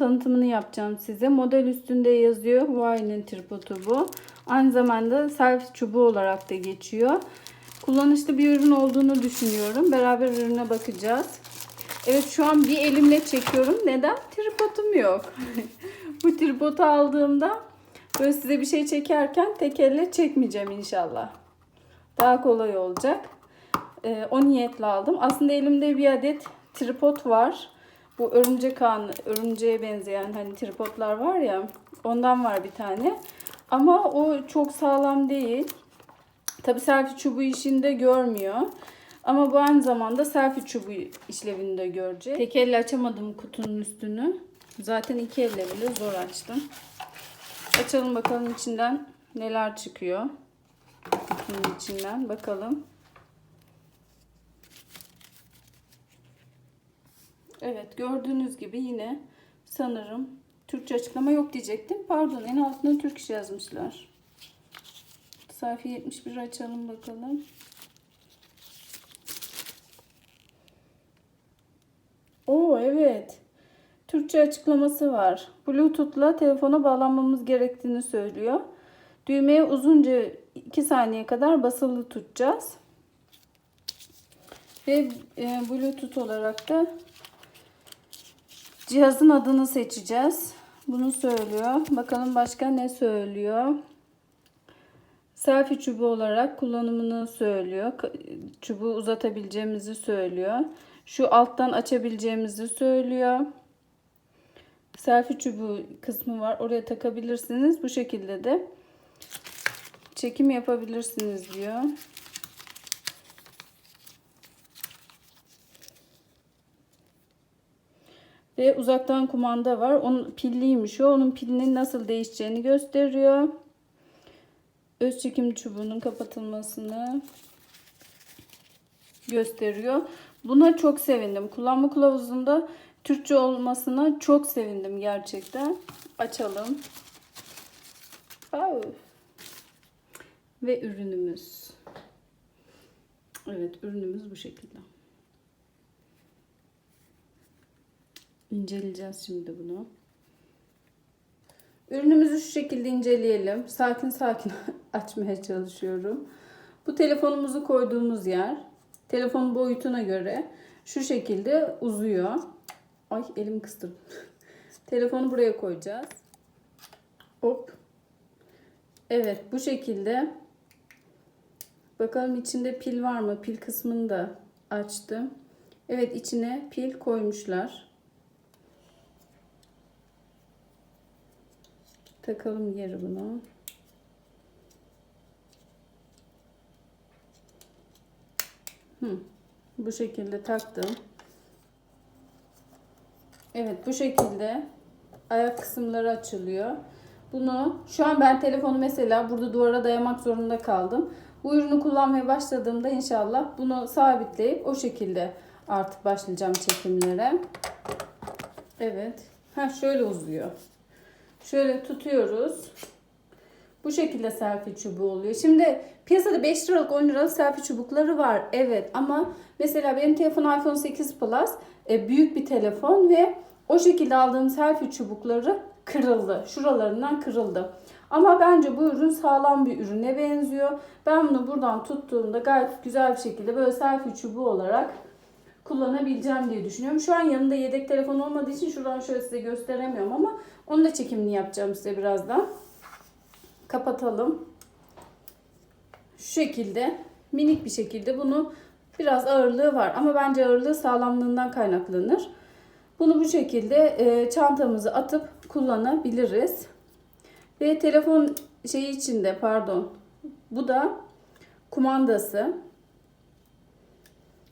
tanıtımını yapacağım size. Model üstünde yazıyor. Huawei'nin tripodu bu. Aynı zamanda selfie çubuğu olarak da geçiyor. Kullanışlı bir ürün olduğunu düşünüyorum. Beraber ürüne bakacağız. Evet şu an bir elimle çekiyorum. Neden? Tripodum yok. bu tripodu aldığımda böyle size bir şey çekerken tek elle çekmeyeceğim inşallah. Daha kolay olacak. Ee, o niyetle aldım. Aslında elimde bir adet tripod var. Bu örümcek ağını, örümceğe benzeyen hani tripodlar var ya ondan var bir tane. Ama o çok sağlam değil. Tabi selfie çubuğu işinde görmüyor. Ama bu aynı zamanda selfie çubuğu işlevini de görecek. Tek elle açamadım kutunun üstünü. Zaten iki elle bile zor açtım. Açalım bakalım içinden neler çıkıyor. Kutunun içinden bakalım. Evet gördüğünüz gibi yine sanırım Türkçe açıklama yok diyecektim. Pardon en altına Türk iş yazmışlar. Sayfa 71 açalım bakalım. Oo evet. Türkçe açıklaması var. Bluetooth'la telefona bağlanmamız gerektiğini söylüyor. Düğmeye uzunca 2 saniye kadar basılı tutacağız. Ve e, Bluetooth olarak da cihazın adını seçeceğiz. Bunu söylüyor. Bakalım başka ne söylüyor. Selfie çubuğu olarak kullanımını söylüyor. Çubuğu uzatabileceğimizi söylüyor. Şu alttan açabileceğimizi söylüyor. Selfie çubuğu kısmı var. Oraya takabilirsiniz. Bu şekilde de çekim yapabilirsiniz diyor. Ve uzaktan kumanda var. Onun pilliymiş o. Onun pilinin nasıl değişeceğini gösteriyor. Öz çekim çubuğunun kapatılmasını gösteriyor. Buna çok sevindim. Kullanma kılavuzunda Türkçe olmasına çok sevindim gerçekten. Açalım. Au. Ve ürünümüz. Evet ürünümüz bu şekilde. İnceleyeceğiz şimdi bunu. Ürünümüzü şu şekilde inceleyelim. Sakin sakin açmaya çalışıyorum. Bu telefonumuzu koyduğumuz yer telefon boyutuna göre şu şekilde uzuyor. Ay elim kıstırdım. Telefonu buraya koyacağız. Hop. Evet bu şekilde. Bakalım içinde pil var mı? Pil kısmını da açtım. Evet içine pil koymuşlar. Takalım yeri bunu. Hı, bu şekilde taktım. Evet bu şekilde ayak kısımları açılıyor. Bunu şu an ben telefonu mesela burada duvara dayamak zorunda kaldım. Bu ürünü kullanmaya başladığımda inşallah bunu sabitleyip o şekilde artık başlayacağım çekimlere. Evet. Ha şöyle uzuyor. Şöyle tutuyoruz. Bu şekilde selfie çubuğu oluyor. Şimdi piyasada 5 liralık 10 liralık selfie çubukları var. Evet ama mesela benim telefonum iPhone 8 Plus e, büyük bir telefon ve o şekilde aldığım selfie çubukları kırıldı. Şuralarından kırıldı. Ama bence bu ürün sağlam bir ürüne benziyor. Ben bunu buradan tuttuğumda gayet güzel bir şekilde böyle selfie çubuğu olarak kullanabileceğim diye düşünüyorum. Şu an yanında yedek telefon olmadığı için şuradan şöyle size gösteremiyorum ama onu da çekimini yapacağım size birazdan. Kapatalım. Şu şekilde minik bir şekilde bunu biraz ağırlığı var ama bence ağırlığı sağlamlığından kaynaklanır. Bunu bu şekilde e, çantamızı atıp kullanabiliriz. Ve telefon şeyi içinde pardon. Bu da kumandası.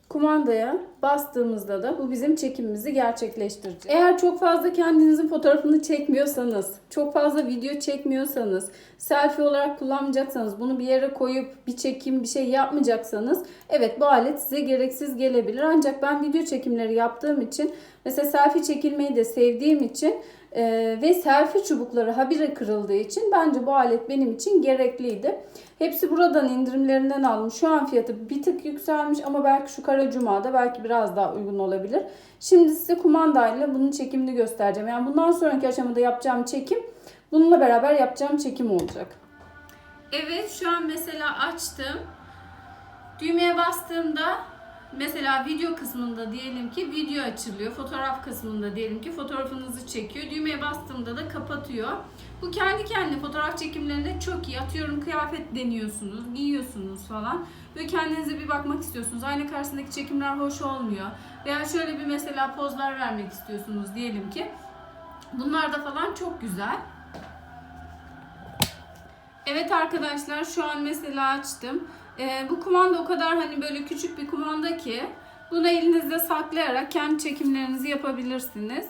Kumandaya bastığımızda da bu bizim çekimimizi gerçekleştirecek. Eğer çok fazla kendinizin fotoğrafını çekmiyorsanız, çok fazla video çekmiyorsanız, selfie olarak kullanmayacaksanız, bunu bir yere koyup bir çekim bir şey yapmayacaksanız evet bu alet size gereksiz gelebilir. Ancak ben video çekimleri yaptığım için Mesela selfie çekilmeyi de sevdiğim için e, ve selfie çubukları habire kırıldığı için bence bu alet benim için gerekliydi. Hepsi buradan indirimlerinden aldım. Şu an fiyatı bir tık yükselmiş ama belki şu kara cumada belki biraz daha uygun olabilir. Şimdi size kumandayla bunun çekimini göstereceğim. Yani bundan sonraki aşamada yapacağım çekim bununla beraber yapacağım çekim olacak. Evet şu an mesela açtım. Düğmeye bastığımda mesela video kısmında diyelim ki video açılıyor. Fotoğraf kısmında diyelim ki fotoğrafınızı çekiyor. Düğmeye bastığımda da kapatıyor. Bu kendi kendine fotoğraf çekimlerinde çok iyi. Atıyorum kıyafet deniyorsunuz, giyiyorsunuz falan. Böyle kendinize bir bakmak istiyorsunuz. Ayna karşısındaki çekimler hoş olmuyor. Veya şöyle bir mesela pozlar vermek istiyorsunuz diyelim ki. Bunlar da falan çok güzel. Evet arkadaşlar şu an mesela açtım. Ee, bu kumanda o kadar hani böyle küçük bir kumanda ki bunu elinizde saklayarak kendi çekimlerinizi yapabilirsiniz.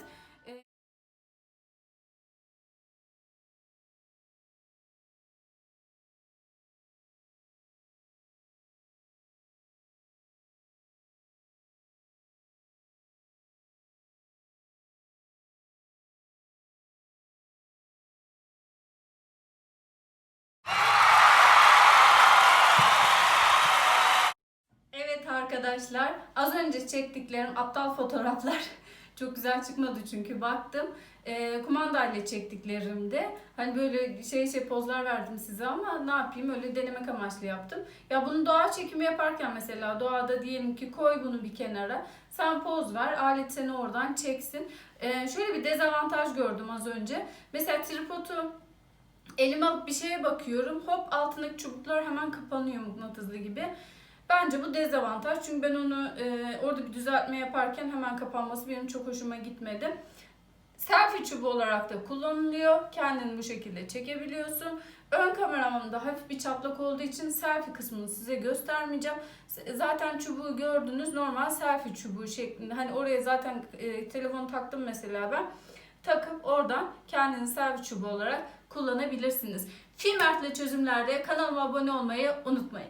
Arkadaşlar az önce çektiklerim aptal fotoğraflar çok güzel çıkmadı çünkü baktım. E, kumandayla çektiklerimde hani böyle şey şey pozlar verdim size ama ne yapayım öyle denemek amaçlı yaptım. Ya bunu doğa çekimi yaparken mesela doğada diyelim ki koy bunu bir kenara. Sen poz ver alet seni oradan çeksin. E, şöyle bir dezavantaj gördüm az önce. Mesela tripodu elime alıp bir şeye bakıyorum. Hop altındaki çubuklar hemen kapanıyor mıknatıslı gibi. Bence bu dezavantaj. Çünkü ben onu e, orada bir düzeltme yaparken hemen kapanması benim çok hoşuma gitmedi. Selfie çubuğu olarak da kullanılıyor. Kendini bu şekilde çekebiliyorsun. Ön kameramda hafif bir çatlak olduğu için selfie kısmını size göstermeyeceğim. Zaten çubuğu gördünüz. Normal selfie çubuğu şeklinde. Hani oraya zaten e, telefonu taktım mesela ben. Takıp oradan kendini selfie çubuğu olarak kullanabilirsiniz. Film çözümlerde kanalıma abone olmayı unutmayın.